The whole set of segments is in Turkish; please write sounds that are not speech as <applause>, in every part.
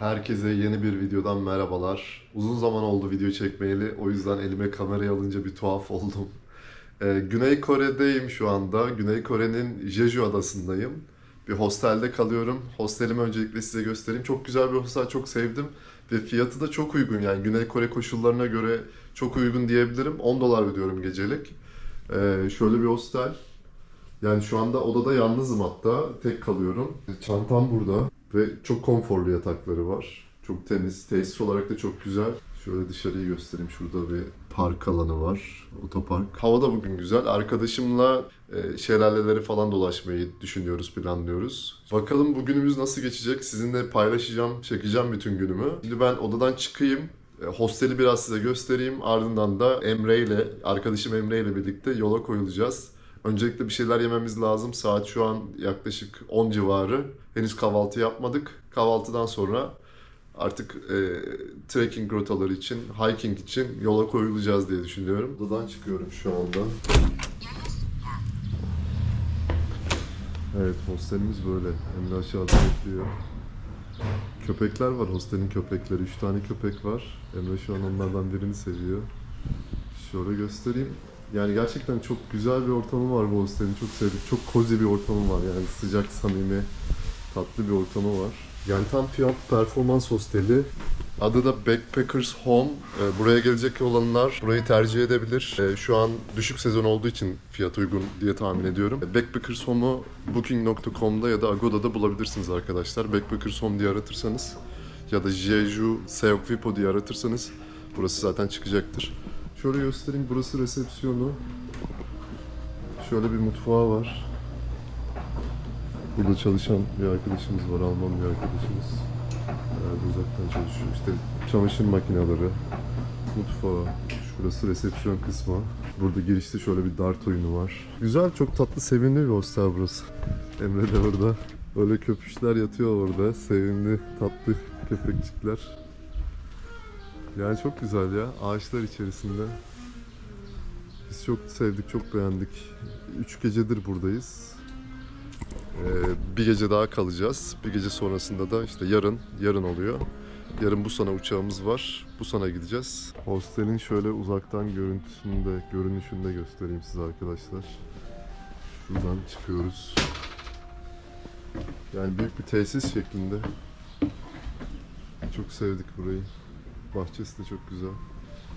Herkese yeni bir videodan merhabalar. Uzun zaman oldu video çekmeyeli. O yüzden elime kamerayı alınca bir tuhaf <laughs> oldum. Ee, Güney Kore'deyim şu anda. Güney Kore'nin Jeju adasındayım. Bir hostelde kalıyorum. Hostelimi öncelikle size göstereyim. Çok güzel bir hostel, çok sevdim. Ve fiyatı da çok uygun yani Güney Kore koşullarına göre çok uygun diyebilirim. 10 dolar ödüyorum gecelik. Ee, şöyle bir hostel. Yani şu anda odada yalnızım hatta. Tek kalıyorum. Çantam burada. Ve çok konforlu yatakları var. Çok temiz. Tesis olarak da çok güzel. Şöyle dışarıyı göstereyim. Şurada bir park alanı var. Otopark. Hava da bugün güzel. Arkadaşımla e, şelaleleri falan dolaşmayı düşünüyoruz, planlıyoruz. Bakalım bugünümüz nasıl geçecek? Sizinle paylaşacağım, çekeceğim bütün günümü. Şimdi ben odadan çıkayım. E, Hosteli biraz size göstereyim. Ardından da Emre ile, arkadaşım Emre ile birlikte yola koyulacağız. Öncelikle bir şeyler yememiz lazım. Saat şu an yaklaşık 10 civarı. Henüz kahvaltı yapmadık. Kahvaltıdan sonra artık e, trekking rotaları için, hiking için yola koyulacağız diye düşünüyorum. Odadan çıkıyorum şu anda. Evet, hostelimiz böyle. Emre aşağıda bekliyor. Köpekler var, hostelin köpekleri. Üç tane köpek var. Emre şu an onlardan birini seviyor. Şöyle göstereyim. Yani gerçekten çok güzel bir ortamı var bu hostelin. Çok sevdik. Çok cozy bir ortamı var. Yani sıcak, samimi, tatlı bir ortamı var. Yani tam fiyat performans hosteli. Adı da Backpackers Home. Ee, Buraya gelecek olanlar burayı tercih edebilir. Ee, Şu an düşük sezon olduğu için fiyat uygun diye tahmin ediyorum. Backpackers Home'u Booking.com'da ya da Agoda'da bulabilirsiniz arkadaşlar. Backpackers Home diye aratırsanız ya da Jeju Seokwipo diye aratırsanız burası zaten çıkacaktır. Şöyle göstereyim. Burası resepsiyonu. Şöyle bir mutfağı var. Burada çalışan bir arkadaşımız var. Alman bir arkadaşımız. Herhalde uzaktan çalışıyor. İşte çamaşır makineleri, mutfağı. Şurası resepsiyon kısmı. Burada girişte şöyle bir dart oyunu var. Güzel, çok tatlı, sevimli bir hostel burası. Emre de orada. Böyle köpüşler yatıyor orada. Sevimli, tatlı köpekçikler. Yani çok güzel ya. Ağaçlar içerisinde. Biz çok sevdik, çok beğendik. Üç gecedir buradayız. Ee, bir gece daha kalacağız. Bir gece sonrasında da işte yarın, yarın oluyor. Yarın bu sana uçağımız var. Bu sana gideceğiz. Hostelin şöyle uzaktan görüntüsünü de, görünüşünü de göstereyim size arkadaşlar. Şuradan çıkıyoruz. Yani büyük bir tesis şeklinde. Çok sevdik burayı. Bahçesi de çok güzel.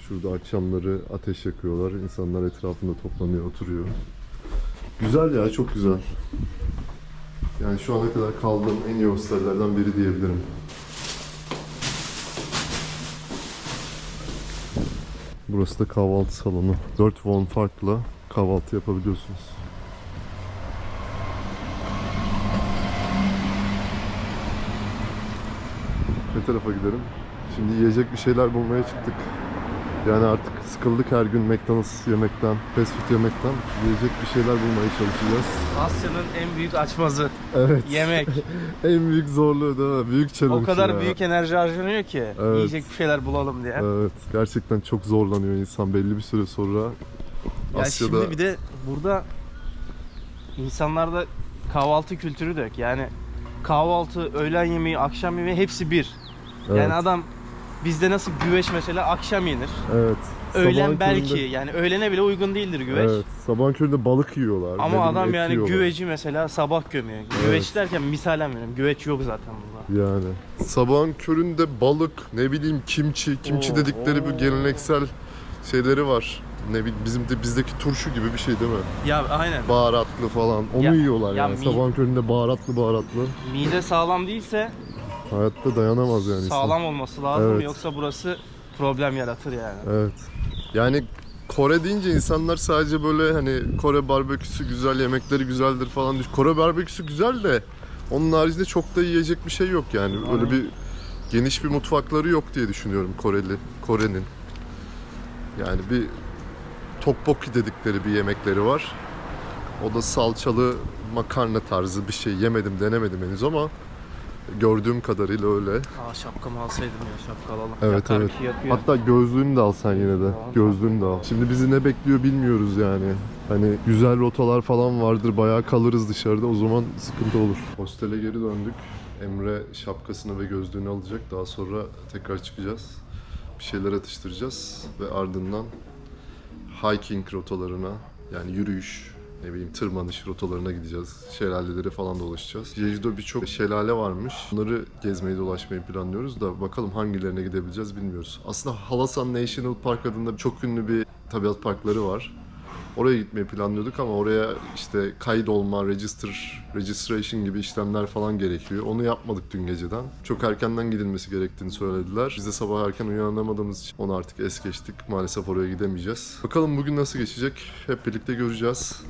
Şurada akşamları ateş yakıyorlar. İnsanlar etrafında toplanıyor, oturuyor. Güzel ya, çok güzel. Yani şu ana kadar kaldığım en iyi hostellerden biri diyebilirim. Burası da kahvaltı salonu. 4 won farkla kahvaltı yapabiliyorsunuz. Ne tarafa gidelim? Şimdi yiyecek bir şeyler bulmaya çıktık. Yani artık sıkıldık her gün McDonald's yemekten, fast food yemekten. Yiyecek bir şeyler bulmaya çalışacağız. Asya'nın en büyük açmazı Evet. yemek. <laughs> En büyük zorluğu değil mi? Büyük challenge o kadar ya. büyük enerji harcanıyor ki Evet. yiyecek bir şeyler bulalım diye. Evet. Gerçekten çok zorlanıyor insan belli bir süre sonra. Ya Asya'da şimdi bir de burada insanlarda kahvaltı kültürü de yok. Yani kahvaltı, öğlen yemeği, akşam yemeği hepsi bir. evet. Yani adam bizde nasıl güveç mesela akşam yenir. evet. Öğlen belki köründe- yani öğlene bile uygun değildir güveç. Evet. Sabahın köründe balık yiyorlar. Ama bileyim, adam yani yiyorlar. güveci mesela sabah gömüyor. Güveç derken misalen veriyorum. Güveç yok zaten burada. Yani. Sabahın köründe balık, ne bileyim kimçi, kimçi Oo, dedikleri bu oo. geleneksel şeyleri var. Ne bileyim bizim de bizdeki turşu gibi bir şey değil mi? Ya aynen. Baharatlı falan. Onu Ya- yiyorlar ya yani. Sabahın köründe baharatlı baharatlı. Mide sağlam değilse Hayatta dayanamaz yani insan. sağlam olması lazım Evet. yoksa burası problem yaratır yani. Evet. Yani Kore deyince insanlar sadece böyle hani Kore barbeküsü güzel, yemekleri güzeldir falan diyor. Kore barbeküsü güzel de onun haricinde çok da yiyecek bir şey yok yani. Öyle Aynen. bir geniş bir mutfakları yok diye düşünüyorum Koreli, Kore'nin. Yani bir tteokbokki dedikleri bir yemekleri var. O da salçalı makarna tarzı bir şey. Yemedim, denemedim henüz ama gördüğüm kadarıyla öyle. Aa şapkamı alsaydım ya şapka alalım. Evet Yakar evet. yakıyor. Hatta gözlüğünü de al sen yine de. Tamam. Gözlüğünü de al. Şimdi bizi ne bekliyor bilmiyoruz yani. Hani güzel rotalar falan vardır. Bayağı kalırız dışarıda. O zaman sıkıntı olur. Hostele geri döndük. Emre şapkasını ve gözlüğünü alacak. Daha sonra tekrar çıkacağız. Bir şeyler atıştıracağız ve ardından hiking rotalarına yani yürüyüş, ne bileyim tırmanış rotalarına gideceğiz. Şelaleleri falan dolaşacağız. Jeju'da birçok şelale varmış. Bunları gezmeyi dolaşmayı planlıyoruz da bakalım hangilerine gidebileceğiz bilmiyoruz. Aslında Halasan National Park adında çok ünlü bir tabiat parkları var. Oraya gitmeyi planlıyorduk ama oraya işte kaydolma, register, registration gibi işlemler falan gerekiyor. Onu yapmadık dün geceden. Çok erkenden gidilmesi gerektiğini söylediler. Biz de sabah erken uyanamadığımız için onu artık es geçtik. Maalesef oraya gidemeyeceğiz. Bakalım bugün nasıl geçecek? Hep birlikte göreceğiz.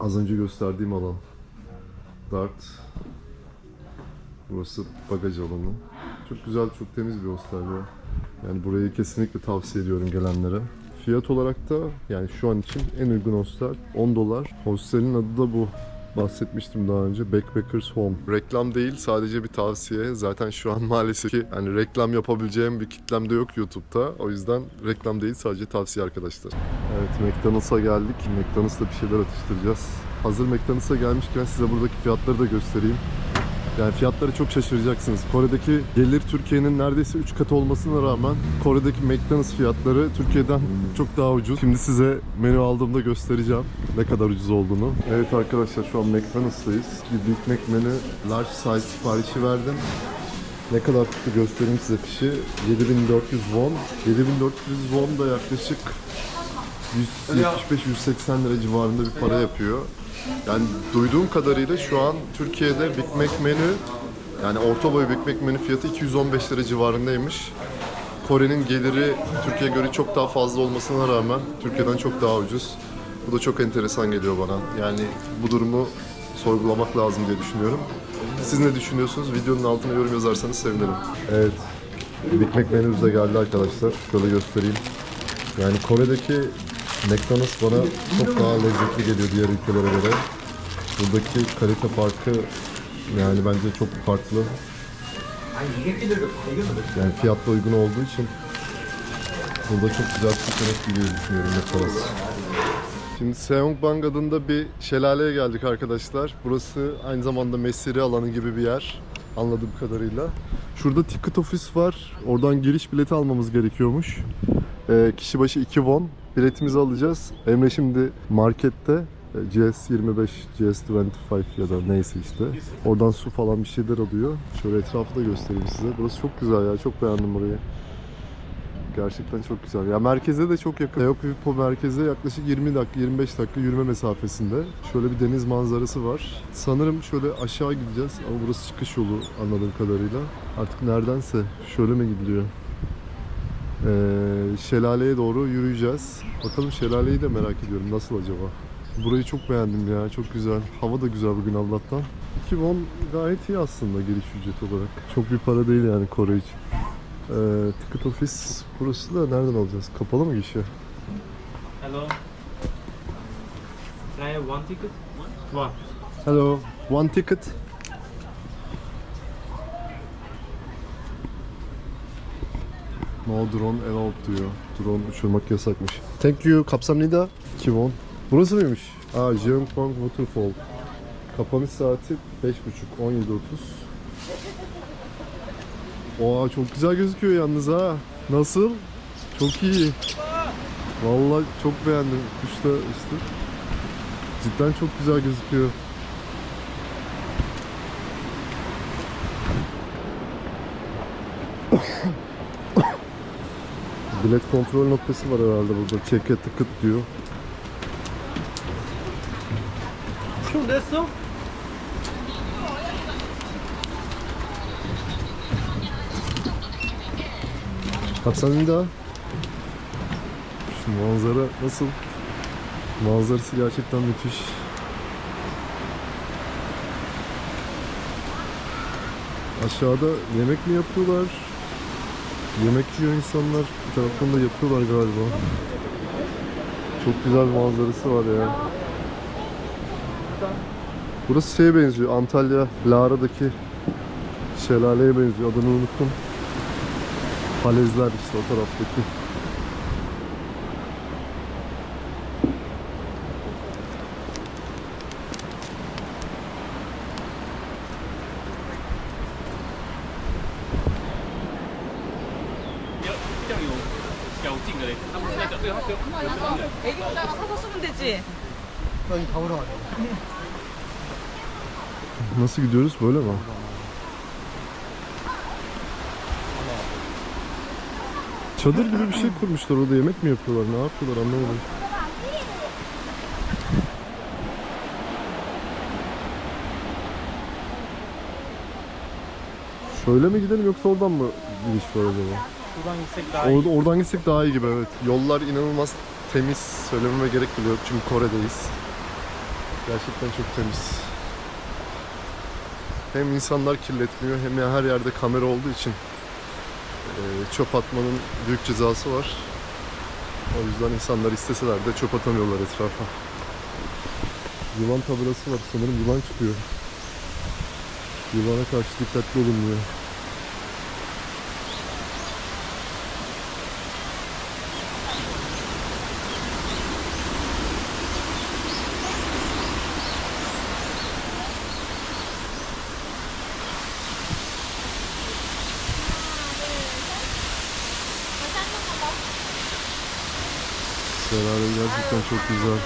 Az önce gösterdiğim alan. Dart. Burası bagaj alanı. Çok güzel, çok temiz bir hostel ya. Yani burayı kesinlikle tavsiye ediyorum gelenlere. Fiyat olarak da yani şu an için en uygun hostel 10 dolar. Hostelin adı da bu. Bahsetmiştim daha önce Backpackers Home. Reklam değil sadece bir tavsiye. Zaten şu an <laughs> maalesef ki hani reklam yapabileceğim bir kitlem de yok YouTube'da. O yüzden reklam değil sadece tavsiye arkadaşlar. Evet McDonald's'a geldik. McDonald's'ta bir şeyler atıştıracağız. Hazır McDonald's'a gelmişken size buradaki fiyatları da göstereyim. Yani fiyatları çok şaşıracaksınız. Kore'deki gelir Türkiye'nin neredeyse 3 katı olmasına rağmen Kore'deki McDonald's fiyatları Türkiye'den çok daha ucuz. Şimdi size menü aldığımda göstereceğim ne kadar ucuz olduğunu. Evet arkadaşlar şu an McDonald's'tayız. Bir Big Mac menü large size siparişi verdim. Ne kadar tuttu göstereyim size fişi. 7400 won. 7400 won da yaklaşık 175-180 lira civarında bir para yapıyor. Yani duyduğum kadarıyla şu an Türkiye'de Big Mac menü yani orta boy Big Mac menü fiyatı 215 lira civarındaymış. Kore'nin geliri Türkiye'ye göre çok daha fazla olmasına rağmen Türkiye'den çok daha ucuz. Bu da çok enteresan geliyor bana. Yani bu durumu sorgulamak lazım diye düşünüyorum. Siz ne düşünüyorsunuz? Videonun altına yorum yazarsanız sevinirim. Evet. Big Mac menümüz de geldi arkadaşlar. Şöyle göstereyim. Yani Kore'deki McDonald's bana çok daha lezzetli geliyor diğer ülkelere göre. Buradaki kalite farkı yani bence çok farklı. Yani fiyatla uygun olduğu için burada çok güzel bir seçenek gibi düşünüyorum McDonald's. Şimdi Seongbang adında bir şelaleye geldik arkadaşlar. Burası aynı zamanda mesire alanı gibi bir yer anladığım kadarıyla. Şurada ticket ofis var. Oradan giriş bileti almamız gerekiyormuş. Ee, kişi başı 2 won. Biletimizi alacağız. Emre şimdi markette e, GS25, GS25 ya da neyse işte. Oradan su falan bir şeyler alıyor. Şöyle etrafı da göstereyim size. Burası çok güzel ya. Çok beğendim burayı. Gerçekten çok güzel. Ya merkeze de çok yakın. Eyüp merkeze yaklaşık 20 dakika, 25 dakika yürüme mesafesinde. Şöyle bir deniz manzarası var. Sanırım şöyle aşağı gideceğiz ama burası çıkış yolu anladığım kadarıyla. Artık neredense şöyle mi gidiliyor? Ee, şelaleye doğru yürüyeceğiz. Bakalım şelaleyi de merak ediyorum. Nasıl acaba? Burayı çok beğendim ya. Çok güzel. Hava da güzel bugün Allah'tan. 2 won gayet iyi aslında giriş ücreti olarak. Çok bir para değil yani Kore için. Ee, ticket ofis burası da nereden alacağız? Kapalı mı gişe? Hello. Can I have one ticket? One. Hello, one ticket. No drone allowed diyor. Drone uçurmak yasakmış. Thank you. Kapsamnida. 2 won. Burası mıymış? Aa, Jeongbang Waterfall. Kapanış saati 5.30, 17.30. Oha çok güzel gözüküyor yalnız ha. Nasıl? Çok iyi. Vallahi çok beğendim. Kuşta işte. Cidden çok güzel gözüküyor. Bilet kontrol noktası var herhalde burada. Çeke tıkıt diyor. Şu 됐어? Kapsanında Şu manzara nasıl? Manzarası gerçekten müthiş. Aşağıda yemek mi yapıyorlar? Yemek yiyor insanlar. Bir taraftan da yapıyorlar galiba. Çok güzel bir manzarası var ya. Burası şeye benziyor. Antalya Lara'daki şelaleye benziyor. Adını unuttum. Falezler işte o taraftaki. 야우팅가 돼. 한번 살짝 그 학교 애기 오다가 사서 쓰면 되지. 나 가보러 가자. Nasıl gidiyoruz böyle mi? Çadır gibi bir şey kurmuşlar orada yemek mi yapıyorlar ne yapıyorlar anlamadım. Şöyle mi gidelim yoksa oradan mı giriş var acaba? Buradan gitsek daha iyi. Orada, oradan gitsek daha iyi gibi evet. Yollar inanılmaz temiz. Söylememe gerek bile yok çünkü Kore'deyiz. Gerçekten çok temiz. Hem insanlar kirletmiyor hem de her yerde kamera olduğu için çöp atmanın büyük cezası var. O yüzden insanlar isteseler de çöp atamıyorlar etrafa. Yılan tabelası var. Sanırım yılan çıkıyor. Yılana karşı dikkatli olun diyor. Şelale gerçekten çok güzel.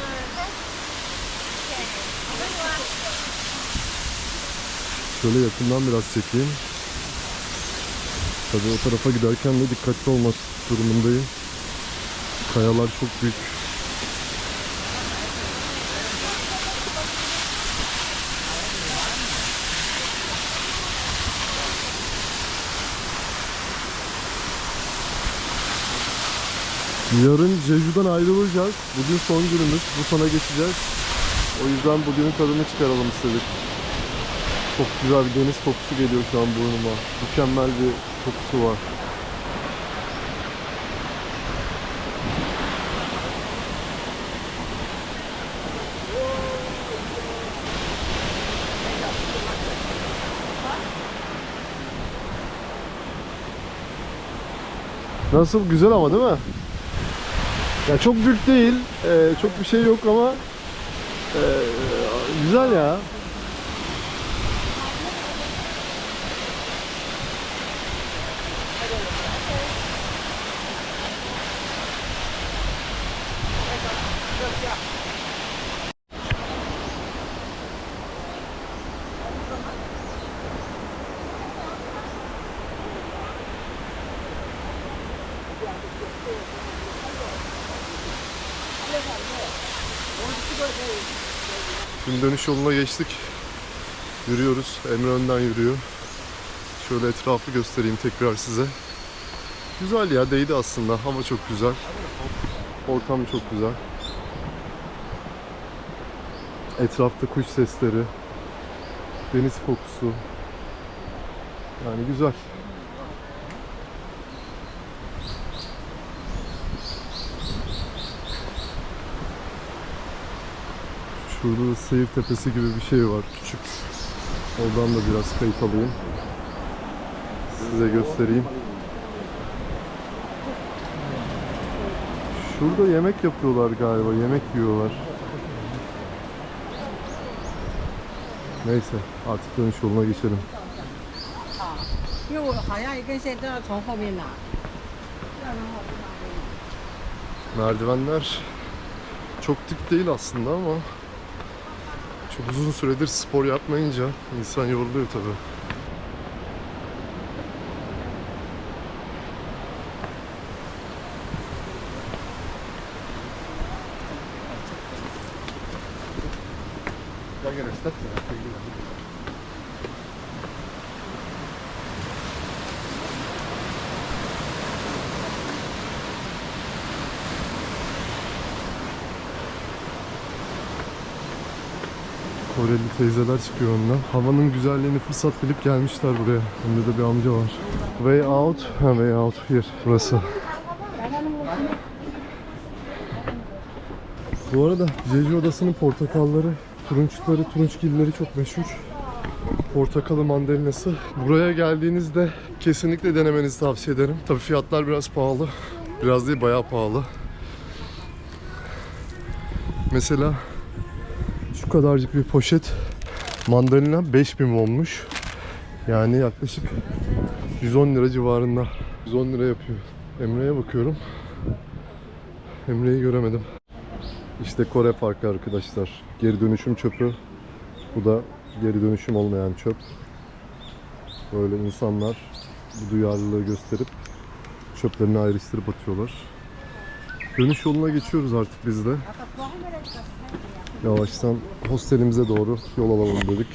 Şöyle yakından biraz çekeyim. Tabii o tarafa giderken de dikkatli olmak durumundayım. Kayalar çok büyük. Yarın Jeju'dan ayrılacağız. Bugün son günümüz. Bu sona geçeceğiz. O yüzden bugünün tadını çıkaralım istedik. Çok güzel bir deniz kokusu geliyor şu an burnuma. Mükemmel bir kokusu var. Nasıl? Güzel ama değil mi? Ya çok büyük değil, e, çok bir şey yok ama e, güzel ya. Şimdi dönüş yoluna geçtik. Yürüyoruz. Emre önden yürüyor. Şöyle etrafı göstereyim tekrar size. Güzel ya değdi aslında. Hava çok güzel. Ortam çok güzel. Etrafta kuş sesleri. Deniz kokusu. Yani güzel. kuyruğu sıyır tepesi gibi bir şey var küçük. Oradan da biraz kayıt alayım. Size göstereyim. Şurada yemek yapıyorlar galiba. Yemek yiyorlar. Neyse artık dönüş yoluna geçelim. Merdivenler çok dik değil aslında ama çok uzun süredir spor yapmayınca insan yoruluyor tabii. Koreli teyzeler çıkıyor onunla. Havanın güzelliğini fırsat bilip gelmişler buraya. Önde de bir amca var. Way out, ha, way out here. Burası. Bu arada Jeju Adası'nın portakalları, turunçları, turunçgilleri çok meşhur. Portakalı mandalinası. Buraya geldiğinizde kesinlikle denemenizi tavsiye ederim. Tabii fiyatlar biraz pahalı. Biraz değil bayağı pahalı. Mesela şu kadarcık bir poşet mandalina 5000 olmuş. Yani yaklaşık 110 lira civarında. 110 lira yapıyor. Emre'ye bakıyorum. Emre'yi göremedim. İşte Kore farkı arkadaşlar. Geri dönüşüm çöpü. Bu da geri dönüşüm olmayan çöp. Böyle insanlar bu duyarlılığı gösterip çöplerini ayrıştırıp atıyorlar. Dönüş yoluna geçiyoruz artık biz de. Yavaştan hostelimize doğru yol alalım dedik.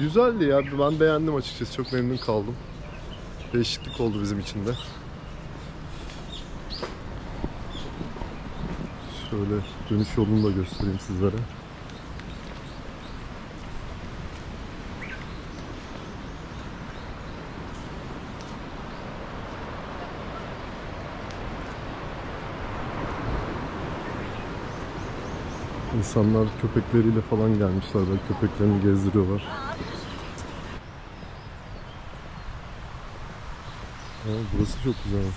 Güzeldi ya. Ben beğendim açıkçası. Çok memnun kaldım. Değişiklik oldu bizim için de. Şöyle dönüş yolunu da göstereyim sizlere. İnsanlar köpekleriyle falan gelmişler. Böyle köpeklerini gezdiriyorlar. Ha, burası çok güzelmiş.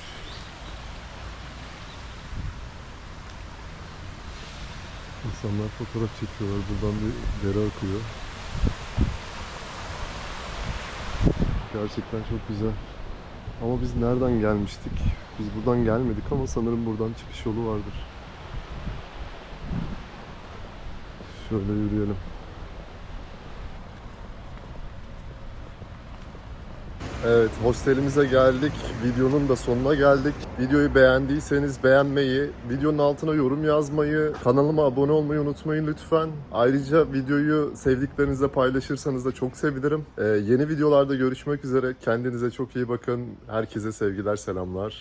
İnsanlar fotoğraf çekiyorlar. Buradan bir dere akıyor. Gerçekten çok güzel. Ama biz nereden gelmiştik? Biz buradan gelmedik ama sanırım buradan çıkış yolu vardır. Şöyle yürüyelim. Evet, hostelimize geldik. Videonun da sonuna geldik. Videoyu beğendiyseniz beğenmeyi, videonun altına yorum yazmayı, kanalıma abone olmayı unutmayın lütfen. Ayrıca videoyu sevdiklerinizle paylaşırsanız da çok sevinirim. Ee, yeni videolarda görüşmek üzere. Kendinize çok iyi bakın. Herkese sevgiler, selamlar.